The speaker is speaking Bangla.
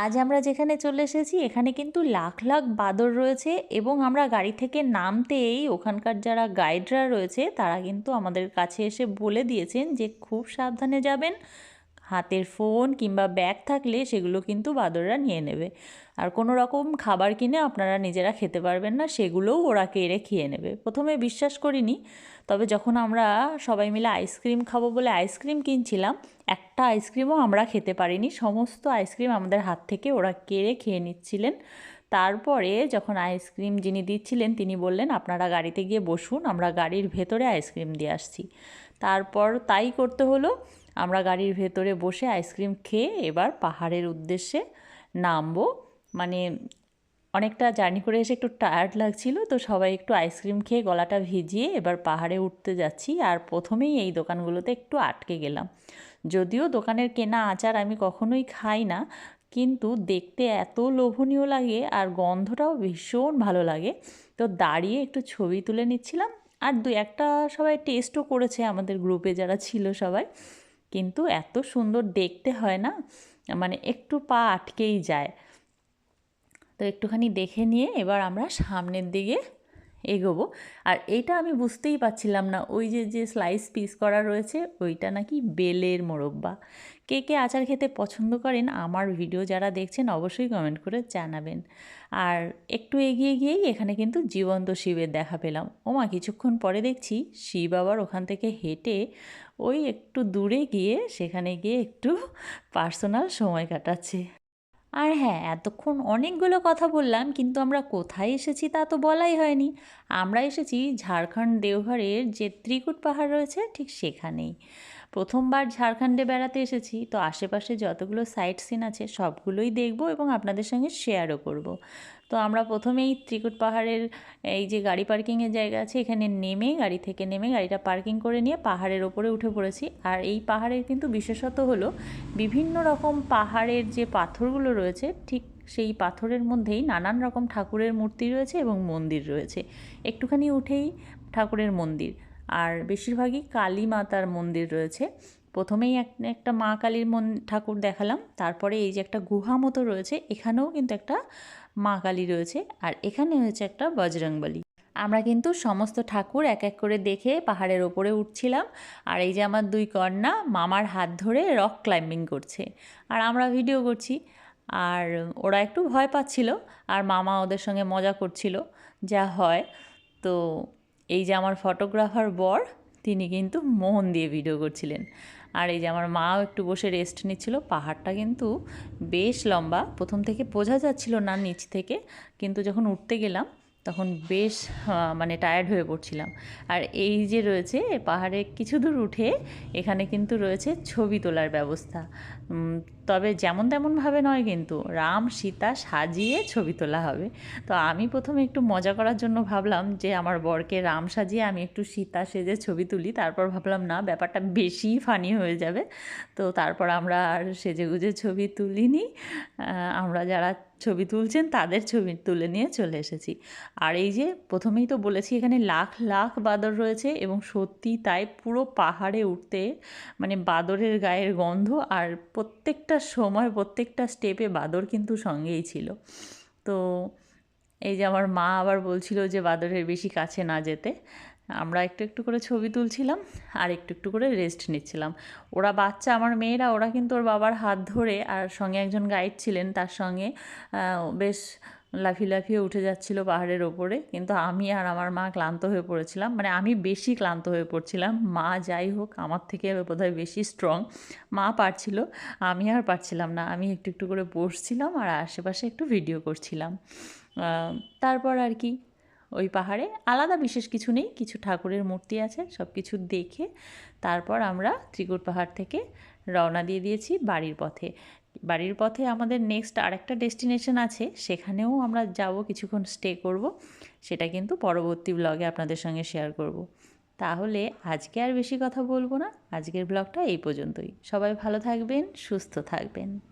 আজ আমরা যেখানে চলে এসেছি, এখানে কিন্তু লাখ লাখ বাদর রয়েছে এবং আমরা গাড়ি থেকে নামতেই ওখানকার যারা গাইডরা রয়েছে, তারা কিন্তু আমাদের কাছে এসে বলে দিয়েছেন যে খুব সাবধানে যাবেন। হাতের ফোন কিংবা ব্যাগ থাকলে সেগুলো কিন্তু বাদররা নিয়ে নেবে। আর কোনো রকম খাবার কিনে আপনারা নিজেরা খেতে পারবেন না, সেগুলোও ওরা কেড়ে খেয়ে নেবে। প্রথমে বিশ্বাস করিনি, তবে যখন আমরা সবাই মিলে আইসক্রিম খাব বলে আইসক্রিম কিনছিলাম, একটা আইসক্রিমও আমরা খেতে পারিনি। সমস্ত আইসক্রিম আমাদের হাত থেকে ওরা কেড়ে খেয়ে নিচ্ছিলেন। তারপরে যখন আইসক্রিম যিনি দিচ্ছিলেন, তিনি বললেন, আপনারা গাড়িতে গিয়ে বসুন, আমরা গাড়ির ভেতরে আইসক্রিম দিয়ে আসছি। তারপর তাই করতে হলো, আমরা গাড়ির ভেতরে বসে আইসক্রিম খেয়ে এবার পাহাড়ের উদ্দেশ্যে নামবো। মানে অনেকটা জার্নি করে এসে একটু টায়ার্ড লাগছিল, তো সবাই একটু আইসক্রিম খেয়ে গলাটা ভিজিয়ে এবার পাহাড়ে উঠতে যাচ্ছি। আর প্রথমেই এই দোকানগুলোতে একটু আটকে গেলাম। যদিও দোকানের কেনা আচার আমি কখনোই খাই না কিন্তু দেখতে এত লোভনীয় লাগে আর গন্ধটাও ভীষণ ভালো লাগে। তো দাঁড়িয়ে একটু ছবি তুলে নিচ্ছিলাম আর দু একটা সবাই টেস্টও করেছে আমাদের গ্রুপে যারা ছিল সবাই। কিন্তু এত সুন্দর দেখতে হয় না মানে একটু পা আটকেই যায়। তো একটুখানি দেখে নিয়ে এবার আমরা সামনের দিকে এগোবো। আর এটা আমি বুঝতেই পারছিলাম না, ওই যে যে স্লাইস পিস করা রয়েছে, ওইটা নাকি বেলের মোরব্বা। কে কে আচার খেতে পছন্দ করেন আমার ভিডিও যারা দেখছেন, অবশ্যই কমেন্ট করে জানাবেন। আর একটু এগিয়ে গিয়েই এখানে কিন্তু জীবন্ত শিবের দেখা পেলাম। ওমা কিছুক্ষণ পরে দেখছি শিব আবার ওখান থেকে হেঁটে ওই একটু দূরে গিয়ে সেখানে গিয়ে একটু পার্সোনাল সময় কাটাচ্ছে। আর হ্যাঁ এতক্ষণ অনেকগুলো কথা বললাম, কিন্তু আমরা কোথায় এসেছি তা তো বলাই হয়নি। আমরা এসেছি ঝাড়খণ্ড দেওঘরের যে ত্রিকুট পাহাড় রয়েছে, ঠিক সেখানেই। প্রথমবার ঝাড়খণ্ডে বেড়াতে এসেছি, তো আশেপাশে যতগুলো সাইট সিন আছে সবগুলোই দেখব এবং আপনাদের সঙ্গে শেয়ারও করব। তো আমরা প্রথমেই ত্রিকুট পাহাড়ের এই যে গাড়ি পার্কিংয়ের জায়গা আছে, এখানে নেমে, গাড়ি থেকে নেমে গাড়িটা পার্কিং করে নিয়ে পাহাড়ের ওপরে উঠে পড়েছি। আর এই পাহাড়ের কিন্তু বিশেষত হলো বিভিন্ন রকম পাহাড়ের যে পাথরগুলো রয়েছে, ঠিক সেই পাথরের মধ্যেই নানান রকম ঠাকুরের মূর্তি রয়েছে এবং মন্দির রয়েছে। একটুখানি উঠেই ঠাকুরের মন্দির। আর বেশিরভাগই কালী মাতার মন্দির রয়েছে। প্রথমেই এক, একটা মা কালীর মন, ঠাকুর দেখালাম। তারপরে এই যে একটা গুহা মতো রয়েছে, এখানেও কিন্তু একটা মা কালী রয়েছে। আর এখানে হয়েছে একটা বজরংবলী। আমরা কিন্তু সমস্ত ঠাকুর এক এক করে দেখে পাহাড়ের ওপরে উঠছিলাম। আর এই যে আমার দুই কন্যা, মামার হাত ধরে রক ক্লাইম্বিং করছে। আর আমরা ভিডিও করছি। আর ওরা একটু ভয় পাচ্ছিল। আর মামা ওদের সঙ্গে মজা করছিল। যা হয়। তো এই যে আমার ফটোগ্রাফার বর, তিনি কিন্তু মন দিয়ে ভিডিও করছিলেন। আর এই যে আমার মাও একটু বসে রেস্ট নিচ্ছিল, পাহাড়টা কিন্তু বেশ লম্বা। প্রথম থেকে বোঝা যাচ্ছিল না নিচ থেকে, কিন্তু যখন উঠতে গেলাম, তখন বেশ মানে টায়ার্ড হয়ে পড়ছিলাম। আর এই যে রয়েছে, পাহাড়ে কিছু দূর উঠে এখানে কিন্তু রয়েছে ছবি তোলার ব্যবস্থা। তবে যেমন তেমনভাবে নয় কিন্তু রাম সীতা সাজিয়ে ছবি তোলা হবে। তো আমি প্রথমে একটু মজা করার জন্য ভাবলাম যে আমার বরকে রাম সাজিয়ে আমি একটু সীতা সেজে ছবি তুলি। তারপর ভাবলাম, না, ব্যাপারটা বেশি ফানি হয়ে যাবে। তো তারপর আমরা আর সেজে গুজে ছবি তুলিনি। আমরা যারা ছবি তুলছেন তাদের ছবি তুলে নিয়ে চলে এসেছি। আর এই যে প্রথমেই তো বলেছি এখানে লাখ লাখ বাদর রয়েছে এবং সত্যি তাই পুরো পাহাড়ে উঠতে মানে বাদরের গায়ের গন্ধ আর প্রত্যেকটা সময়, প্রত্যেকটা স্টেপে বাদর কিন্তু সঙ্গেই ছিল। তো এই যে আমার মা আবার বলছিল যে বাদরের বেশি কাছে না যেতে। আমরা একটু একটু করে ছবি তুলছিলাম আর একটু একটু করে রেস্ট নিচ্ছিলাম। ওরা বাচ্চা, আমার মেয়েরা, ওরা কিন্তু ওর বাবার হাত ধরে আর সঙ্গে একজন গাইড ছিলেন তার সঙ্গে। বেশ লাফিয়ে লাফিয়ে উঠে যাচ্ছিল পাহাড়ের ওপরে। কিন্তু আমি আর আমার মা ক্লান্ত হয়ে পড়েছিলাম। মানে আমি বেশি ক্লান্ত হয়ে পড়ছিলাম। মা যাই হোক, আমার থেকে বোধহয় বেশি স্ট্রং মা পারছিল, আমি আর পারছিলাম না। আমি একটু একটু করে বসছিলাম আর আশেপাশে একটু ভিডিও করছিলাম। তারপর আর কি ওই পাহাড়ে। আলাদা বিশেষ কিছু নেই, কিছু ঠাকুরের মূর্তি আছে সব কিছু দেখে তারপর আমরা ত্রিকুট পাহাড় থেকে রওনা দিয়ে দিয়েছি বাড়ির পথে। বাড়ির পথে আমাদের নেক্সট আরেকটা ডেস্টিনেশন আছে, সেখানেও আমরা যাব, কিছুক্ষণ স্টে করব, সেটা কিন্তু পরবর্তী ব্লগে আপনাদের সঙ্গে শেয়ার করব। তাহলে আজকে আর বেশি কথা বলব না, আজকের ব্লগটা এই পর্যন্তই। সবাই ভালো থাকবেন, সুস্থ থাকবেন।